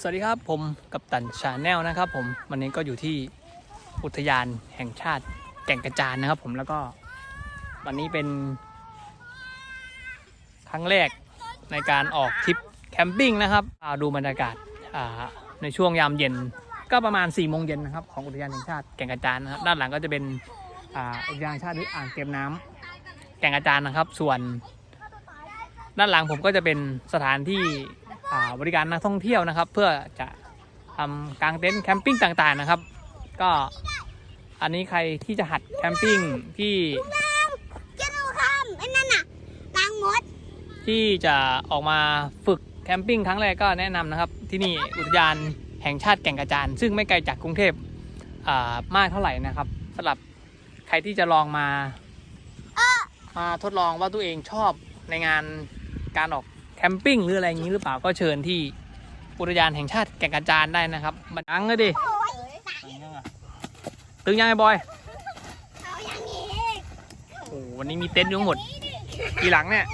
สวัสดีครับผมกัปตันชาแนลนะครับผมวันนี้ก็อยู่ที่อุทยานแห่งชาติแก่งกระจานนะครับ ผมแล้วก็วันนี้เป็น ครั้งแรกในการออกทริปแคมปิ้งนะครับอ่าดูบรรยากาศในช่วงยามเย็นก็ประมาณ4ี่โมงเย็นนะครับของอุทยานแห่งชาติแก่งกระจานนะครับด้านหลังก็จะเป็นอุทยานชาติหรืออ่างเก็บน้ำแก่งกระจานนะครับ ส่วน ด้านหลังผมก็จะเป็นสถานที่ บริการนักท่องเที่ยวนะครับ เพื่อจะทำกางเต็นท์แคมปิ้งต่างๆนะครับ ก็อันนี้ใครที่จะหัดแคมปิ้งที่จ้าหนูคำไอ้นั่นน่ะนางมด ที่จะออกมาฝึกแคมปิ้งครั้งแรกก็แนะนำนะครับ ที่นี่อุทยานแห่งชาติแก่งกระจาน ซึ่งไม่ไกลจากกรุงเทพอ่ามากเท่าไหร่นะครับสำหรับใครที่จะลองมามาทดลองว่าตัวเองชอบในงานการออก แคมปิ้งหรืออะไรอย่างนี้หรือเปล่าก็เชิญที่อุทยานแห่งชาติแก่งกระจานได้นะครับมาดังเลยดิโอ้ยตึงยังไงบอยเอาอย่างนี้โอ้โหวันนี้มีเต็นท์อยู่ทั้งหมดกี่หลังเนี่ย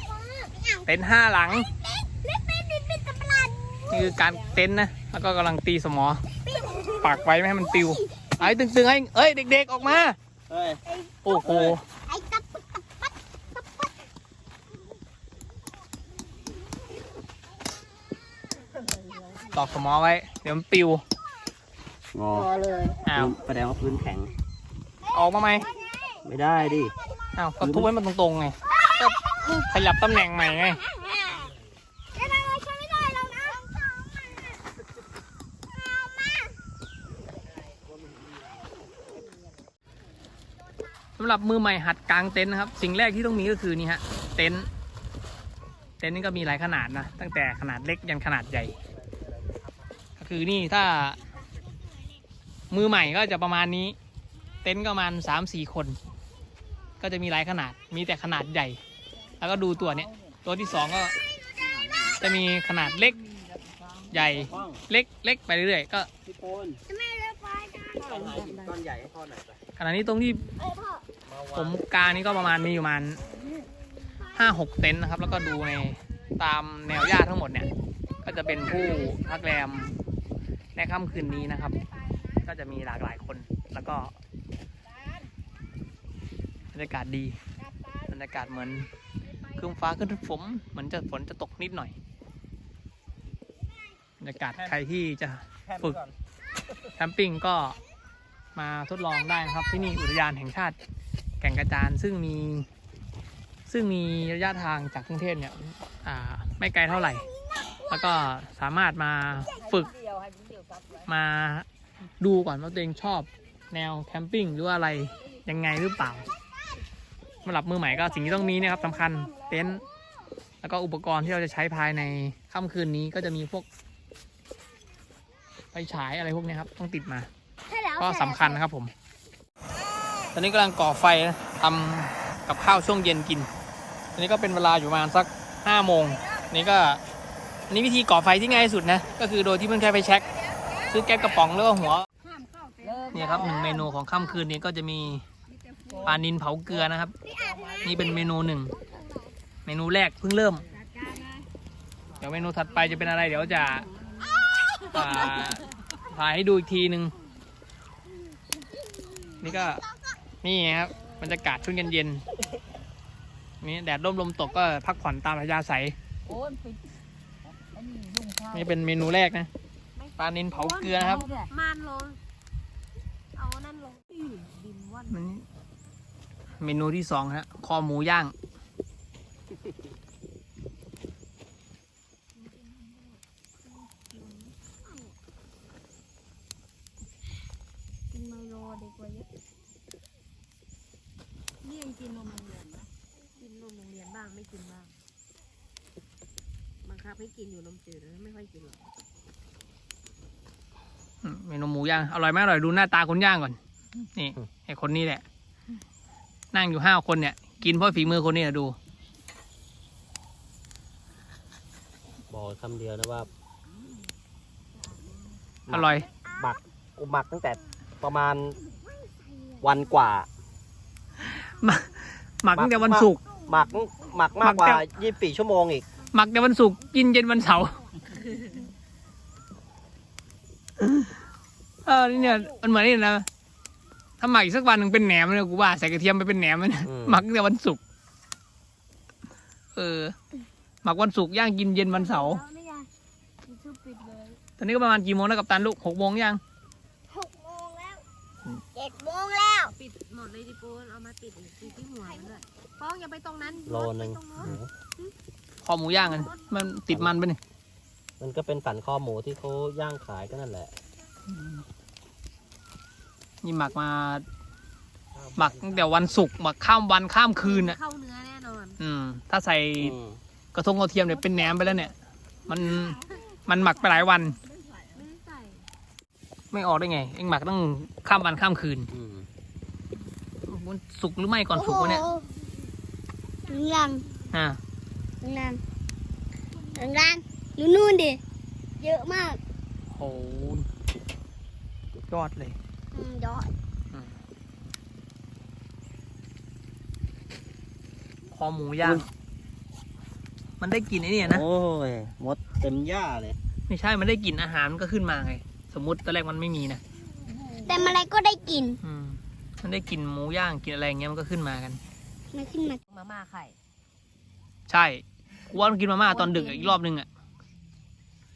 เต็นท์ห้าหลังเล็กเป็นเป็นเป็นตะปลันนี่คือการเต็นท์นะแล้วก็กำลังตีสมอปักไว้ไม่ให้มันปิวไอ้ตึงๆให้เอ้ยเด็ก ๆออกมาเฮ้ยโอ้โห ไอ้ตะปัดตะปัดตะปัด ตอกสมอไว้ เดี๋ยวมันปิว งออ้าวแสดงว่าพื้นแข็ง ออกมาไหมไม่ได้ดิ อ้าวก็ทุบให้มันตรงๆไงก็ขยับตำแหน่งใหม่ไงเดี๋ยวเราช่วยไม่ได้แล้วนะสำหรับมือใหม่หัดกางเต็นท์นะครับ สิ่งแรกที่ต้องมีก็คือนี่ฮะ เต็นท์ เต็นท์นี่ก็มีหลายขนาดนะ ตั้งแต่ขนาดเล็กยันขนาดใหญ่ก็ คือนี่ถ้า มือใหม่ก็จะประมาณนี้ เต็นท์ก็ประมาณสามสี่คน ก็จะมีหลายขนาดมีแต่ขนาดใหญ่ แล้วก็ดูตัวเนี้ยตัวที่สองก็จะมีขนาดเล็กใหญ่เล็กเล็กไปเรื่อยๆก็พี่ปนจะไม่เลือกไปกันก้อนใหญ่ให้พ่อหน่อยไปขณะนี้ตรงที่ผมกางนี่ก็ประมาณมีอยู่ประมาณห้าหกเต็นท์นะครับ แล้วก็ดูในตามแนวหญ้าทั้งหมดเนี่ย ก็จะเป็นผู้พักแรม ในค่ำคืนนี้นะครับ ก็จะมีหลากหลายคนแล้วก็บรรยากาศดีบรรยากาศเหมือนครึ้มฟ้าขึ้นฝนเหมือนจะฝนจะตกนิดหน่อยบรรยากาศใครที่จะฝึกแคมปิ้งก็มาทดลองได้นะครับ ที่นี่อุทยานแห่งชาติแก่งกระจานซึ่งมีซึ่งมีระยะทางจากกรุงเทพเนี่ยอ่าไม่ไกลเท่าไหร่ แล้วก็สามารถมาฝึก มาดูก่อนว่าตัวเองชอบแนวแคมปิ้งหรือว่าอะไรยังไงหรือเปล่าสำหรับมือใหม่ก็สิ่งที่ต้องมีเนะครับสำคัญเต็นท์แล้วก็อุปกรณ์ที่เราจะใช้ภายในค่ำคืนนี้ก็จะมีพวกไฟฉายอะไรพวกนี้ครับ ต้องติดมาใช่แล้วก็สำคัญนะครับผม ตอนนี้กำลังก่อไฟนะทำกับข้าวช่วงเย็นกินอันนี้ก็เป็นเวลาอยู่ประมาณสักห้าโมงนี่ก็อันนี้วิธีก่อไฟที่ง่ายที่สุดนะ ก็คือโดยที่ไม่ใช้ไฟแช็ก ซื้อแก๊สกระป๋องแล้วก็หัว เนี่ยครับหนึ่งเมนูของค่ำคืนนี้ก็จะมีปลานินเผาเกลือนะครับ นี่เป็นเมนูหนึ่ง เมนูแรกเพิ่งเริ่ม เดี๋ยวเมนูถัดไปจะเป็นอะไร เดี๋ยวจะอ่าถ่ายให้ดูอีกทีหนึ่งนี่ก็นี่ครับบรรยากาศช่วงเย็นๆนี่แดดร่มลมตกก็พักผ่อนตามระยะใสยนี่เป็นเมนูแรกนะ ปลานินเผาเกลือนะครับ มานลง เอานั่นลงดินว่อนมันเมนูที่สองฮะคอหมูย่าง กินไมโลดีกว่าเยอะนี่ยังกินนมโรงเรียนไหมกินนมโรงเรียนบ้างไม่กินบ้างบังคับให้กินอยู่นมจืดแล้วไม่ค่อยกินหรอกอืม เมนูหมูย่างอร่อยไหมอร่อยดูหน้าตาคนย่างก่อน นี่ไอคนนี้แหละ นั่งอยู่ห้าคนเนี่ย กินเพราะฝีมือคนนี้นะดู บอกคำเดียวนะว่าอร่อย หมักกูหมักตั้งแต่ประมาณวันกว่า หมักตั้งแต่วันศุกร์หมักหมักมากกว่าหมักแต่ยี่สิบสี่ชั่วโมงอีก หมักแต่วันศุกร์กินเย็นวันเสาร์ เออนี่เนี่ยมันเหมือนนี่นะถ้าหมักอีกสักวันหนึ่งเป็นแหนมเลยกูว่าใส่กระเทียมไปเป็นแหนมเลยนะอืม หมักตั้งแต่วันศุกร์เออ หมักวันศุกร์ย่างกินเย็นวันเสาร์แล้วนี่ไงยูทูบปิดเลยตอนนี้ก็ประมาณกี่โมงแล้วกับตันลูกหกโมงยังหกโมงแล้วอืมเจ็ดโมงแล้ว ปิดหมดเลยดิปูนเอามาติดอีกติดที่หัวมันด้วยป้องอย่าไปตรงนั้นโลนึงไปตรงโน้นหมูคอหมูย่างกันมันติดมันไปะเนี่ยมันก็เป็นสันคอหมูที่เขาย่างขายก็นั่นแหละ นี่หมักมา หมักตั้งแต่วันศุกร์หมักข้ามวันข้ามคืนอะ เข้าเนื้อแน่นอนอืม ถ้าใส่อืมกระทงกระเทียมเนี่ยเป็นแหนมไปแล้วเนี่ย มันมันหมักไปหลายวัน ไม่ได้ใส่ไม่ออกได้ไง เอ็งหมักต้องข้ามวันข้ามคืนอืมมันสุกหรือไม่ก่อนสุกวะเนี่ยลังอ่าลังลังดูนู่นดิเยอะมากโห ยอดเลยอืมยอดคอหมูย่าง มันได้กลิ่นไอ้เนี่ยนะ โอ้ย มดเต็มหญ้าเลย ไม่ใช่ มันได้กลิ่นอาหารมันก็ขึ้นมาไง สมมติตอนแรกมันไม่มีนะ แต่อะไรก็ได้กินอืมมันได้กลิ่นหมูย่างกลิ่นอะไรอย่างเงี้ยมันก็ขึ้นมากัน มันขึ้นมา มาม่าไข่ ใช่กูว่ามันกินมาม่าตอนดึกอะอีกรอบนึงอะ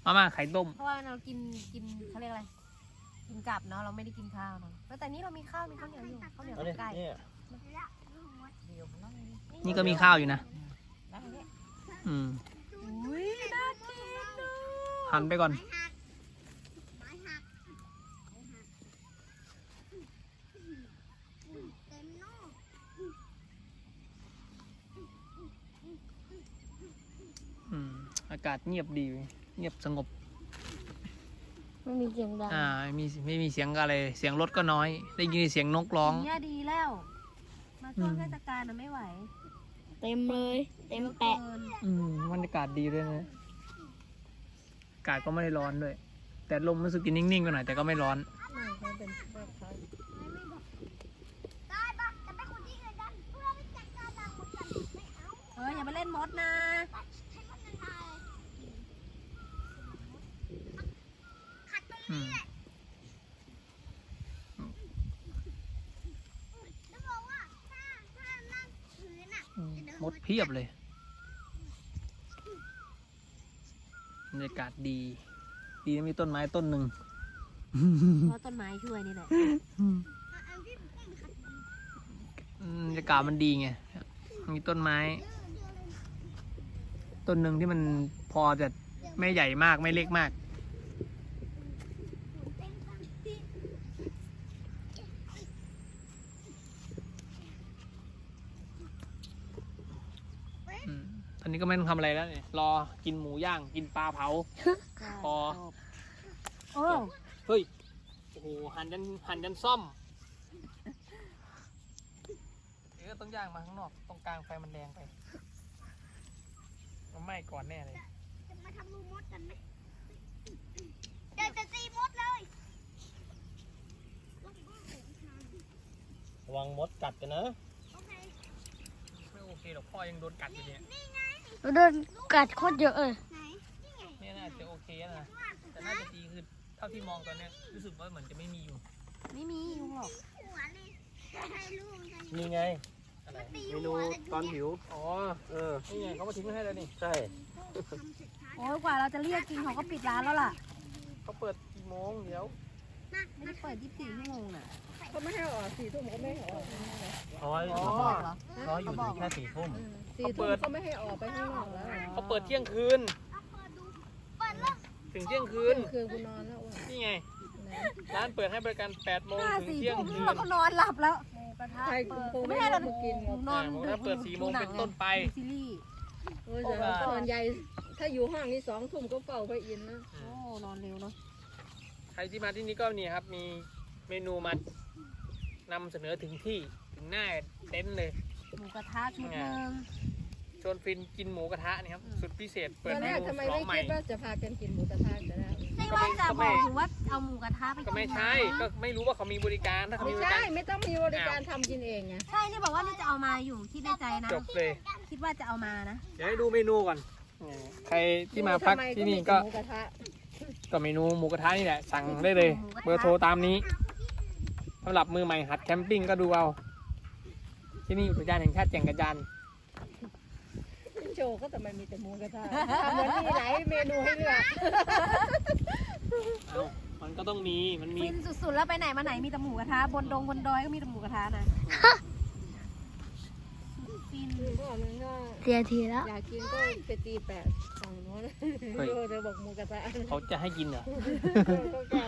มาม่าไข่ต้ม เพราะว่าเรากินกินเขาเรียกอะไร กินกลับเนาะเราไม่ได้กินข้าวเนาะแล้วแต่นี้เรามีข้าวมีข้าวเหนียวอยู่ข้าวเหนียวเอาดิกับไก่เนี่ยนี่ก็มีข้าวอยู่นะแล้วอันนี้อืมอุ้ยน่ากินเนอะหันไปก่อนอืมอากาศเงียบดี เงียบสงบ ไม่มีเสียงดังอ่าไม่มีไม่มีเสียงอะไร เสียงรถก็น้อย ได้ยินเสียงนกร้อง เนี่ยดีแล้ว มาช่วงอืมเทศกาลนะไม่ไหวเต็มเลย เต็มยอะแปะ เกินอืมบรรยากาศดีด้วยนะอากาศก็ไม่ได้ร้อนด้วย แต่ลมรู้สึกจะนิ่งๆไปหน่อยแต่ก็ไม่ร้อน เอออย่าไปเล่นมดนะ อื มอืมมดเพียบเลยบรรยากาศดี ดีนะมีต้นไม้ต้นหนึ่งเพราะต้นไม้ช่วยนี่แหละอืมบรรยากาศมันดีไง มีต้นไม้ ต้นหนึ่งที่มันพอจะไม่ใหญ่มากไม่เล็กมาก อืมตอนนี้ก็ ไม่ต้องทำอะไรแล้วเนี่ยรอกินหมูย่างกินปลาเผา พอ โอ้เฮ้ยโอ้โหหันยันหันยันซ่อมเดี๋ยวก็ต้องย่างมาข้างนอกตรงกลางไฟมันแรงไปมันไหม้ก่อนแน่เลยจะมาทำรูมดกันไหมเดี๋ยวจะตีมดเลยระวังมดกัดกันนะไม่โอเคหรอกพ่อยังโดนกัดอยู่เนี่ย เดินกัดโคตรเยอะเลยเนี่ยน่าจะโอเคนะแต่น่าจะดีคือเท่าที่มองตอนเนี้ยรู้สึกว่าเหมือนจะไม่มีอยู่ไม่มียุงหรอกนี่ไงอะไรเมนูตอนหิวอ๋อเออนี่ไงเขามาทิ้งไว้ให้แล้วนี่ใช่โอ้ยกว่าเราจะเรียกกินเขาก็ปิดร้านแล้วล่ะเขาเปิดกี่โมงเดี๋ยว ไม่ได้เปิด24ชั่วโมงน่ะเขาให้อ๋อเขาบอกเหรอเขาอยู่ถึงแค่สี่ทุ่มเขาเปิดเขาไม่ให้ออกไปข้างนอกแล้วเขาเปิดเที่ยงคืนถึงเที่ยงคืนคือกูนอนแล้วอ้วนนี่ไง ร้านเปิดให้บริการ8โมงห้าถึงสี่เที่ยงทุ่มคืนเราก็นอนหลับแล้วหมูกระทะใครเปิดกูไม่ไม่ให้ให้เราเรากินหนูนอนอ่าดึกเปิด4โมงเป็นต้นไปดูซีรีส์โอ้ยแต่ตอนใหญ่ถ้าอยู่ห้องนี้สองทุ่มก็เฝ้าไปอินนะโอ้นอนเร็วเนาะ ใครที่มาที่นี่ก็นี่ครับมีเมนูมานำเสนอถึงที่ถึงหน้าเต็นท์เลย หมูกระทะชุดหนึ่ง ชวนฟินกินหมูกระทะนี่ครับสุดพิเศษตเปิดอนเมแรกนูทำไมร้อไม่งใหม่คิดว่าจะพากันกินหมูกระทะจะได้ไม่ก็ว่าไม่จะก็บไม่อกถึงว่าเอาหมูกระทะไปก็กินไม่ใช่นะก็ไม่รู้ว่าเขามีบริการถ้าเขาไม่มีบริใช่การไม่ต้องมีบริการทำกินเองไงใช่นี่บอกว่านี่จะเอามาอยู่คิดในใจนะ จบเลย คิดว่าจะเอามานะ เดี๋ยวให้ดูเมนูก่อน ใครที่มาพักที่นี่ก็หมูกระทะ ก็เมนูหมูกระทะนี่แหละสั่งได้เลย เบอร์โทรตามนี้สำหรับมือใหม่หัดแคมปิ้งก็ดูเอา ที่นี่อุทยานแห่งชาติแก่งกระจานโชว์ก็ทำไมมีแต่หมูกระทะทำเหมือนมีหลายเมนูให้เลือกเอามันก็ต้องมีมันมี ฟินสุดๆ แล้วไปไหนมาไหนมีแต่หมูกระทะบนดงบนดอยก็มีแต่หมูกระทะนะ ฟินก็นึงก็เสียทีแล้ว อยากกินก็ไปตีแปดฝั่งโน้นเฮ้ย เธอบอกหมูกระทะเขาจะให้กินเหรอ ก็แก่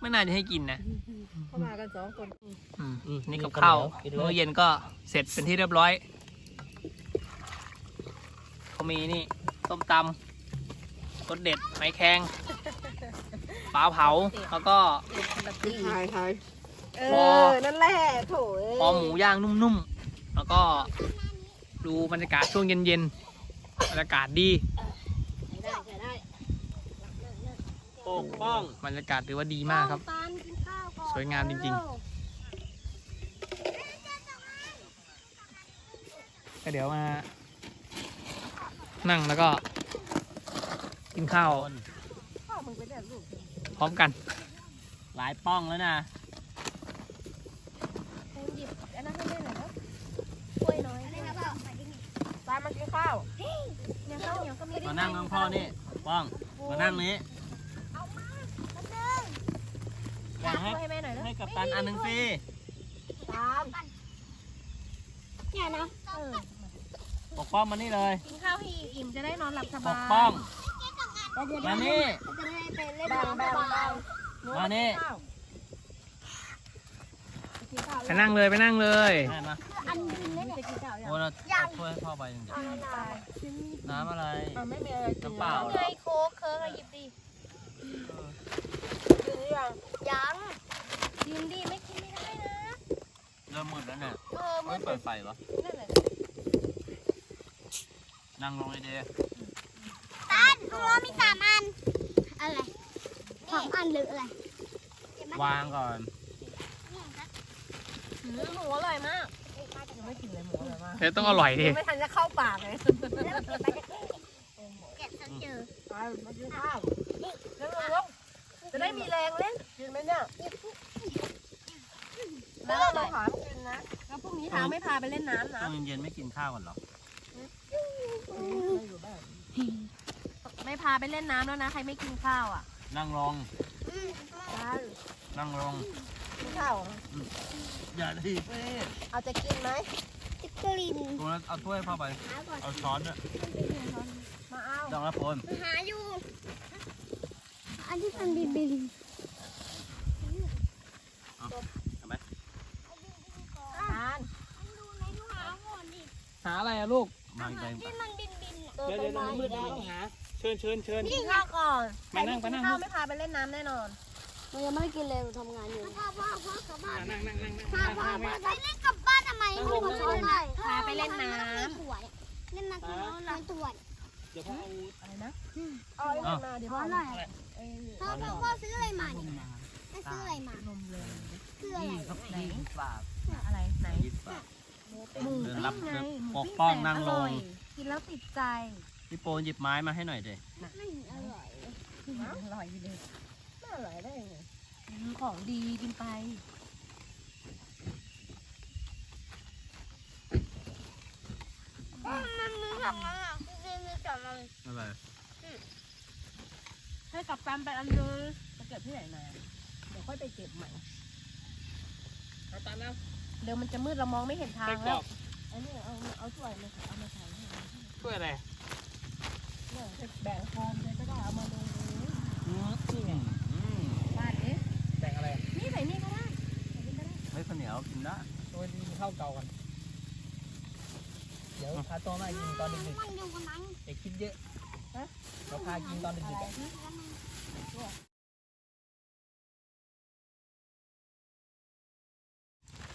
ไม่น่าจะให้กินนะเข้ามากันสองคนอืมนี่กับข้าวมื้อเย็นก็เสร็จเป็นที่เรียบร้อยเขามีนี่ต้มตำรสเด็ดไม้แข้งปลาเผาแล้วก็ทายทายเอพออ นั่นแหละโถเอ้ยคอหมูย่างนุ่มๆ แล้วก็ดูบรรยากาศช่วงเย็นๆบรรยากาศดีปกป้องบรรยากาศถือว่าดีมากครับปานกินข้าวก่อนสวยงามจริงก็เดี๋ยวมา นั่งแล้วก็กินข้าวพร้อมกัน หลายป้องแล้วนะ หยิบอันนั้นให้แม่หน่อยนะถ้วยน้อยเนี่ย ตามมากินข้าวข้าวเหนียวก็มีมานั่งน้องพ่อนี่ป้อง มานั่งนี้แบ่งให้ถ้วยให้แม่หน่อยนะให้กับตันอันหนึ่งสิตามเนี่ยนะเออปกป้องมานี่เลยกินข้าวให้อิ่มจะได้นอนหลับสปบายกป้องเดี๋ยวมานี่ จะได้ไปเล่นแบ่งแบ่งแบ่งมานี่ไปนั่งเลยไปนั่งเลยแม่มาอันดินเนี่ย จะกินข้าวยังโอ้เราเอาถ้วยให้พ่อไปหนึ่งเดียวน้ำอะไรมันไม่มีอะไรกินน้ำเปล่าไงโค้กเคิร์กอะหยิบดิกินหรือยังยังกินดิไม่กินไม่ได้นะเริ่มมืดแล้วเนี่ยเออมืไม่ดเปิดไฟเหรอนั่นแหละนั่งลงเลยเดย์ตานตัวมีสามอันอะไรสองอันหรืออะไรวางก่อน หืมหมูอร่อยมากยัง ไม่กินเลยหมูอร่อยมากเดี๋ยวต้องอร่อยดิยังไม่ทันจะเข้าปากเลยแกะสักเจอไปมากินข้าวแล้วลงจะได้มีแรงเล่นกินไหมเนี่ยแล้วเราอร่อยถามกินนะแล้วพรุ่งนี้ทางไม่พาไปเล่นน้ำนะช่วงเย็นๆไม่กินข้าวก่อนเหรออยู่บ้านไม่พาไปเล่นน้ำแล้วนะ ใครไม่กินข้าวอะ นั่งลงไปนั่งลงกินข้าว อย่าทีเอาจะกินไหมจิกกลินตัวนั้นเอาถ้วยพ่อไป หาก่อนเอาช้อนด้วยมาเอาดองละพลหาอยู่ อันที่มันบินบินทานหาอะไรอะลูกมาอีกใบที่มันบินบินเติมไปมาอีกแล้วหา เชิญเชิญเชิญกินข้าวก่อนไปนั่งไปนั่ง ข้าวไม่พาไปเล่นน้ำแน่นอน มันยังไม่ได้กินเลยทำงานอยู่พ่อพ่อพ่อกลับบ้านนั่งนั่งนั่งพ่อพ่อพ่อไปเล่นกลับบ้านทำไมไม่มาช่วยหน่อยพาไปเล่นน้ำเล่นน้ำน้ำตรวจเดี๋ยวพ่อเอาอะไรนะเอาอ้นี่มาเดี๋ยวพ่อพ่อหน่อยพ่อพ่อซื้ออะไรมาเนี่ยซื้ออะไรมานมเลยซื้ออะไรยี่สิบบาทอะไรไหนหมูปิ้รับงไงปกป้องนั่งลงกินแล้วติดใจพี่โปนหยิบไม้มาให้หน่อยเดไม่อร่อยอร่อยอยู่เลยไม่อร่อยได้ไง ของดีกินไป มันมือสองอันอะคือมือสองอันอะไรให้กับแฟมไปอันนึงจะเก็บที่ไหนมา เดี๋ยวค่อยไปเก็บใหม่ เอาตามแล้วเดี๋ยวมันจะมืดเรามองไม่เห็นทางแล้วกอันนี้เอาเอาถ้วยมาเอามาใส่ให้ช่วยอะไรเนี่ยแบ่งฟอมเลยก็ได้เอามาลงนี้นี่ไง แบ่งอะไรนี่ใส่นี่ก็ได้ใส่นี่ก็ได้ไม่ข้าวเหนียวกินได้ ตัวดีข้าวเก่ากัน เดี๋ยวพาโตมากินตอนดึกมันอยู่กับมันๆอย่าคิดเยอะฮะเราพากินตอนดึกๆอะ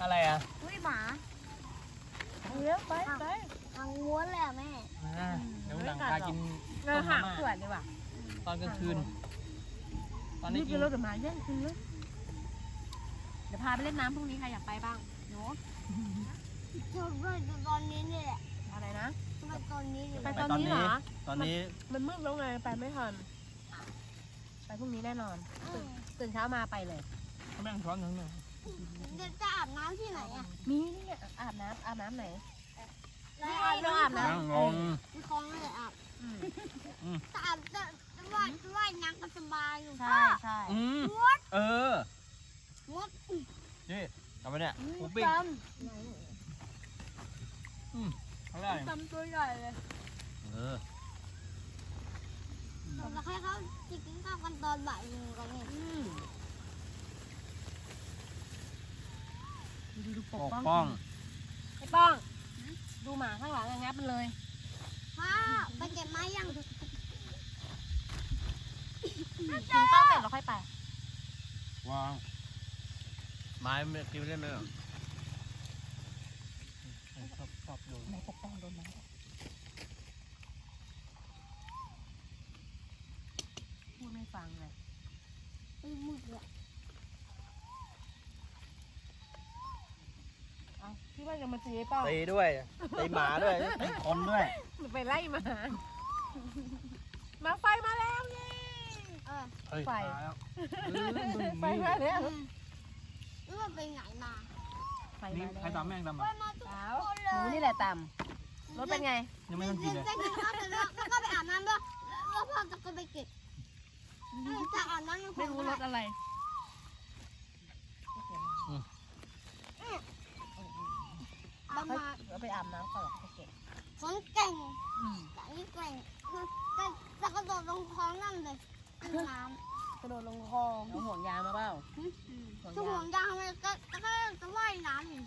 อะไรอะอุ้ยหมาเลี้ยงไปไปทางม้วนเลยอะแม่อ่าเดี๋ยวหลังพากินเออหางเขื่อนดีกว่าตอนกลางคืน ตอนนี้นี่กิกินนรถเดี๋ยวมาแย่งกินเลยเดี๋ยวพาไปเล่นน้ำพรุ่งนี้ใครอยากไปบ้างหนูชอบด้วยตอนนี้นี่แหละอะไรนะตอนนี้นี่ไปแหละตอนนี้เหรอตอนนี้มันมืดแล้วไงไปไม่ทันตพรุ่งนี้แน่นอนตื่นตื่นเช้ามาไปเลยแม่งช้อนทั้งนึงเดี๋ยวจะอาบน้ำที่ไหนอะมีนี่ไงอาบน้ำอาบน้ำไหนแล้วไม่อาบน้ำอาบน้นั่งงงมีคลองเลยอาบำอืมจะอาบจะจะว่ายจะว่ายน้ำก็สบายอยู่ใช่ใช่อืมเออ มดนี่ทำไมเนี่ยหมูจปิ้งเขาได้ำจำตัวใหญ่เลยเออแล้วให้เขาจะกินข้าวกันตอนบ่ายโมงกันเนี่ยอืมดูดูปปกกป้องป้องไอ้ป้อง ดูหมาข้างหลังอะงับมันเลย พ่อไปเก็บไม้ยังกินข้าวเสร็จแล้วค่อยไป วาง ไม้ไม่กินได้ไหมเหรอชอบชอบดูไหนปกป้องโดนไหมพูดไม่ฟังเลยไปมืดเลยเอาพี่ว่าจะมาตีไอ้ป้องตีด้วยตีหมาด้วยตีคนด้วยไปไล่หมามาไฟมาแล้วเย้เออเฮ้ยไฟตายแล้วไฟมาแล้วห รือว่าไปไหนมาไฟนี่มาแล้วใครตามแม่งตามไปมามาทุกสาควนหเลนูยนี่แหละต่ำรถเป็นไง ยังไม่ต้องกินเลย จะกินข้าวเสร็จแล้วแล้วก็ไปอาบน้ำด้วยแล้วพ่อจะก็ไปเก็บจะอาบน้ำยังคไม่งรู้รถอะไร ประมาณเอาไปอาบน้ำก่อนโอเคคนเก่งอืมแต่นี่เก่งคือจะจะกระโดดลงคลองนั่นเลยน้ำกระโดดลงคลองเอาห่วงยางมาเปล่าจะ ห่วงยางเลยก็ก็จะว่ายน้ำอยู่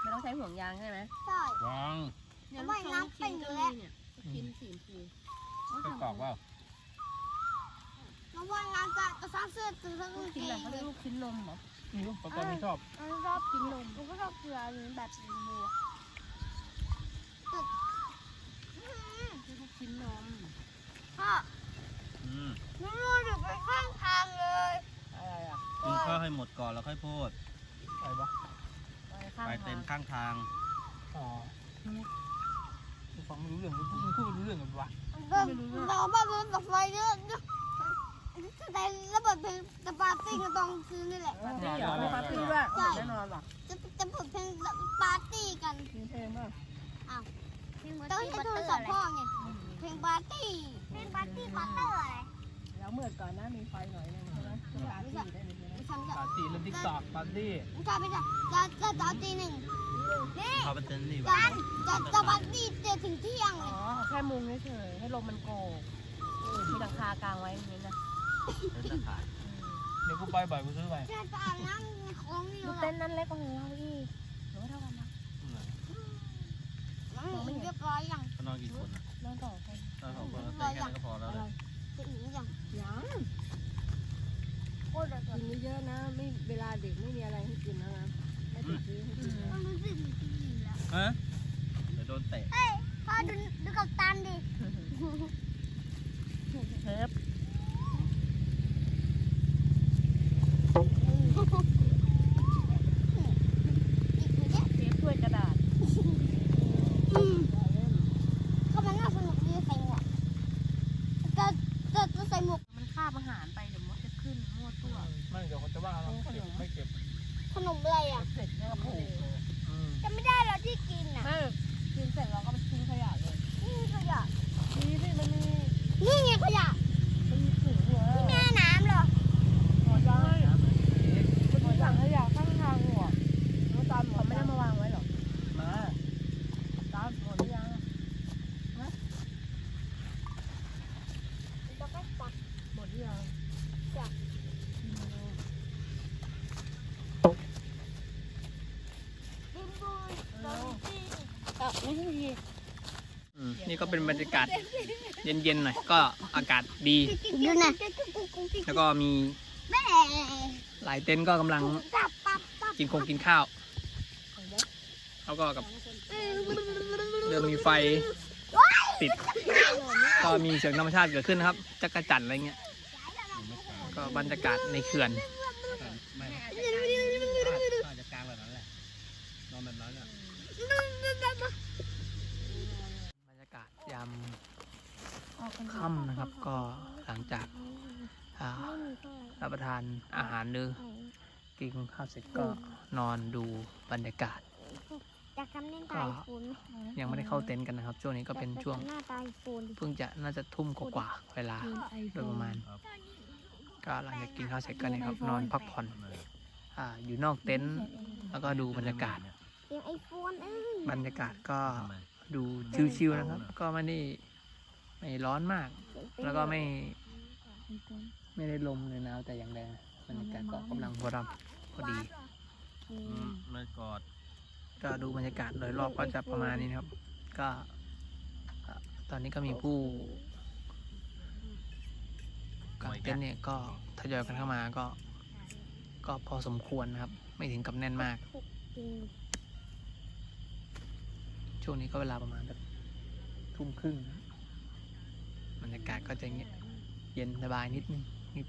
ไม่ต้องใช้ห่วงยางใช่ไหมใช่วางจะว่ายน้ำเป็นอยู่แล้วกินสีฟูไปกรอกว่าแล้วว่ายน้ำจะจะสร้างเสื้อตัวทั้งลูกเกชิ้นอะไรงเขาเลเรียยกลูกชิ้นนมเหรอนี่ลูกปกรณ์ไม่ชอบมันชอบกินนมมันก็ชอบเกลือหรือแบบสีบัวลูกชิ้นนมพ่ออืมนู่นอยู่ไปข้างทางเลยอะไรอะ กินข้าวให้หมดก่อนแล้วค่อยพูดอะไรวะอะไรข้างไปทาเต็งนท์ข้างทาง อ๋อฟังไม่รู้เรื่องมึงพูดไม่รู้เรื่องกันวะเราบ้านรถกับไฟเยอะแต่ระเบิดเพลงจะปาร์ตี้กันตอนคืนนี่แหละปาร์ตี้เหรอมีปาร์ตี้ด้วยโอ้โหแน่นอนว่ะจะจะเปิดเพลงปาร์ตี้กันมีเพลงป่ะต้องใช้โทรศัพท์พ่อไงเพลงปาร์ตี้เพลงปาร์ตี้ปาร์เตอร์อะไรแล้วเมื่อก่อนนะมีไฟหน่อยนึงใช่ไหมปาร์ตี้ได้เลย ใช่ไหมไม่ใช่ไม่ใช่ปาร์ตี้เล่นทิกตอกปาร์ตี้ไม่ใช่ไม่ใช่จะจะจะตีหนึ่งนี่เข้าไปเต็นท์นี่จะวะจะจะปาร์ตี้เจอถึงเที่ยงเลอ๋อยแค่มุงเฉยๆให้ลมมันโกกมีหลังคากลางไว้อย่างนี้นะเต็นท์ตะข่ายเดี๋ยวกูไปบ่อยกูซื้อไปจะจะอาบน้ำของนี่ดูแหเต้ละนนั้นเล็กกว่าของเราอีกหรือว่าเท่ากันนะ น้ำหมูเรียบร้อยยัง เขานอนกี่คนอะ นอนต่อกัน นอนสองคนแล้วเต็นท์แค่นั้นก็พอแล้วเลย จะหนียัง ยัง โคตรเลย กินเยอะๆนะ ไม่เวลาเด็กไม่มีอะไรให้กินแล้วนะไม่ติดซื้อให้กินนะ มันรู้สึกเหมือนจะหนีแล้ว ฮะเดี๋ยวโดนเตะ เฮ้ยพ่อดูดูกับตันดิ เชฟ อีกทีเนี้ย เชฟถ้วยกระดาษ อืมเขามันน่าสนุกดีใส่หมวกจะจะจะใส่หมวก มันคาบอาหารไปเดี๋ยวมดจะขึ้นมั่วตัว ไม่เดี๋ยวเขาจะว่าเราเก็บไม่เก็บ ขนม อะไรอะเสร็จแล้วก็ผูกอืมจะไม่ได้เหรอที่กินอะไม่กินเสร็จเราก็ไปทิ้งขยะเลยนี่ขยะนี่สิมันมีนี่ไงขยะ มันมีถุงหัว ที่แม่น้ำเหรอ หัวใจมันมีถังขยะข้างทางหัวแล้วตามเขาไม่ได้มาวางไว้หรอ มา ตามหมดหรือยัง แล้วก็ตัก หมดหรือยัง ดินบุยตอนที่ อะไม่ใช่ที อืมนี่ ก็เป็นบรรยากาศเย็นๆหน่อยก็อากาศดี ดูนะแล้วก็มีแม่หลายเต็นท์ก็กำลังตับตับตับกินคงกินข้าวแล้วก็กับเริ่มมีไฟติด ก็มีเสียงธรรมชาติเกิดขึ้นนะครับจักรจันทร์อะไรเงี้ยก็บรรยากาศในเขื่อน ไม่อาจจะกลางแบบนั้นแหละ นอนแบบนั้นอะ บรรยากาศยามค่ำนะครับ ก็ หลังจากอ่า ไม่มีเท่าไหร่ รับประทาน อาหารหรือเอากินข้าวเสร็จก็นอนดูบรรยากาศอยากทำเล่นตาไอโฟนไหมยังไม่ได้เข้าเต็นท์กันนะครับ ช่วงนี้ก็เป็นช่วงอยากไปทำหน้าตาไอโฟนดิเพิ่งจะน่าจะทุ่มกว่าๆเวลาโดยประมาณ ก็หลังจากกินข้าวเสร็จก็เนี่ยครับ นอนพักผ่อนอ่าอยู่นอกเต็นท์แล้วก็ดูบรรยากาศเสียงไอโฟนเอ้ยบรรยากาศก็ดูชิวๆนะครับ ก็ไม่ได้ไม่ร้อนมาก แล้วก็ไม่ไม่ได้ลมเลยหนาวแต่อย่างใดนะ บรรยากาศก็กำลังพอดำพอดีเลยกอดก็ดูบรรยากาศโดยรอบก็จะประมาณนี้นะครับ ก็ตอนนี้ก็มีผู้กางเต็นท์เนี่ยก็ทยอยกันเข้ามาก็ ก็พอสมควรนะครับ ไม่ถึงกับแน่นมาก ช่วงนี้ก็เวลาประมาณแบบทุ่มครึ่งบรรยากาศก็จะเงียเย็นสบายนิดนึง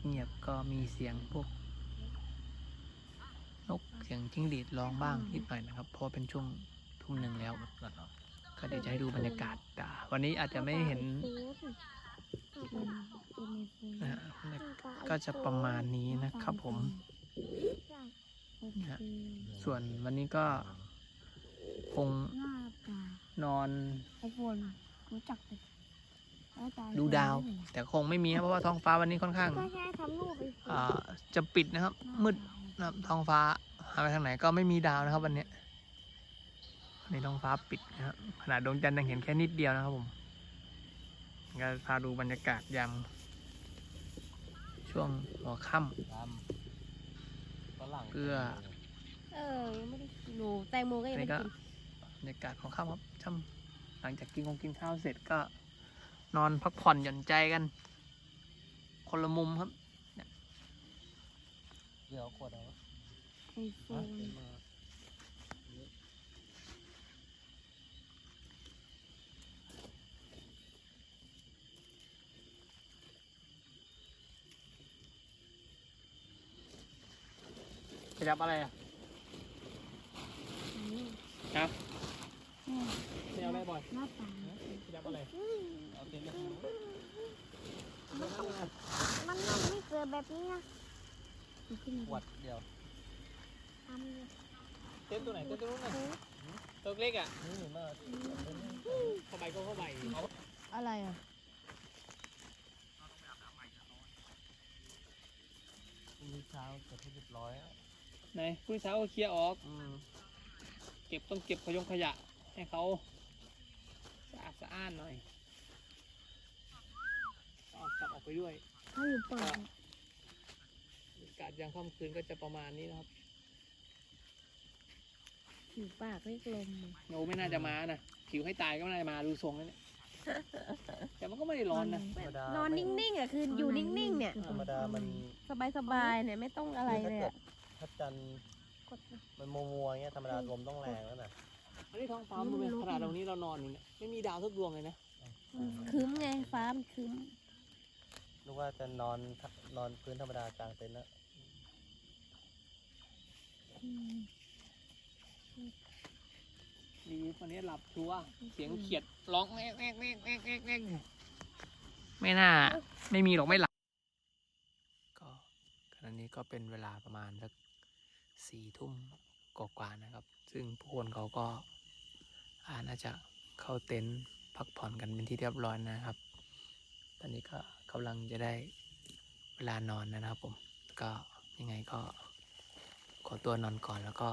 เงียบก็มีเสียงพวกนกเสียงจิ้งหรีดร้องบ้างนิดหน่อยนะครับ เพราะเป็นช่วงทุ่มหนึ่งแล้ว ก็เดี๋ยวจะให้ดูบรรยากาศแต่วันนี้อาจจะไม่เห็นนะก็จะประมาณนี้นะครับผมนะส่วนวันนี้ก็คงนอนรู้จัก ดูดาว แต่คงไม่มีครับเพราะว่าท้องฟ้าวันนี้ค่อนข้างก็ใช่ทำรูปไอโฟนอ่าจะปิดนะครับ มืดนะครับท้องฟ้าหาไปทางไหนก็ไม่มีดาวนะครับ วันนี้วันนี้ท้องฟ้าปิดนะครับขนาดดวงจันทร์ยังเห็นแค่นิดเดียวนะครับผมก็พาดูบรรยากาศยามช่วงหัวค่ตามฝรั่งเพื่อเออยังไม่ได้กินหนูแตงโมก็ำยังนี่ไม่ได้ก็กินบรรยากาศของค่ำครับช่ำหลังจากกินคงกินข้าวเสร็จก็ นอนพักผ่อนหย่อนใจกัน คนละมุมครับเดี๋ยวขวดเอาไอโฟนจะจับอะไรอะ ครับไม่ เอาอะไรบ่อยหน้าตาจะจับอะไรเอาเต็นท์มามันมันไม่เกิดแบบนี้นะขึ้นขวดเดียวทำเลยเต้นตัวไหนเต้นตัวนู้นน่ะตัวเล็กอะนี่มาเข้าไปก็เข้าไปอะไรอะพรุ่งนี้เช้าจะให้เรียบร้อยอะไหนคุยสาวเอาเคลียร์ออกอืมเก็บต้องเก็บขยงขยะให้เขา สะอาดสะอ้านหน่อยเอากลับออกไปด้วยเขาอยู่ป่าอากาศยามค่ำคืนก็จะประมาณนี้นะครับผิวปากเรียกลมโนไม่น่าจะมานะผิวให้ตายก็ไม่น่าจะมาดูทรงแล้วเนี่ยแต่มันก็ไม่ได้ร้อนนะ ธรรมดานอนนิ่งๆอะคืออยู่นิ่งๆเนี่ย ธรรมดามันสบายๆเนี่ยไม่ต้องอะไรเลยอะถ้าจันทร์มันมัวมัวๆอย่างเงี้ยธรรมดาลมต้องแรงแล้วนะ อันนี้ท้องฟ้ามันเป็นขนาดตรงนี้เรานอนอยู่เนี่ยไม่มีดาวสักดวงเลยนะคืมไงฟ้ามันคืมนึกว่าจะนอนนอนพื้นธรรมดากลางเต็นท์แล้วดีวันนี้หลับชัวร์เสียงเขียดร้องแอ๊กแอ๊กแอ๊กแอ๊กแอ๊กแอ๊กไม่น่า ไม่มีหรอกไม่หลับ ก็ขณะนี้ก็เป็นเวลาประมาณสักสี่ทุ่มกว่าๆนะครับ ซึ่งผู้คนเขาก็อาน่าจะเข้าเต็นท์พักผ่อนกันเป็นที่เรียบร้อยนะครับ ตอนนี้ก็กำลังจะได้เวลานอนนะครับผม ก็ยังไงก็ขอตัวนอนก่อนแล้วก็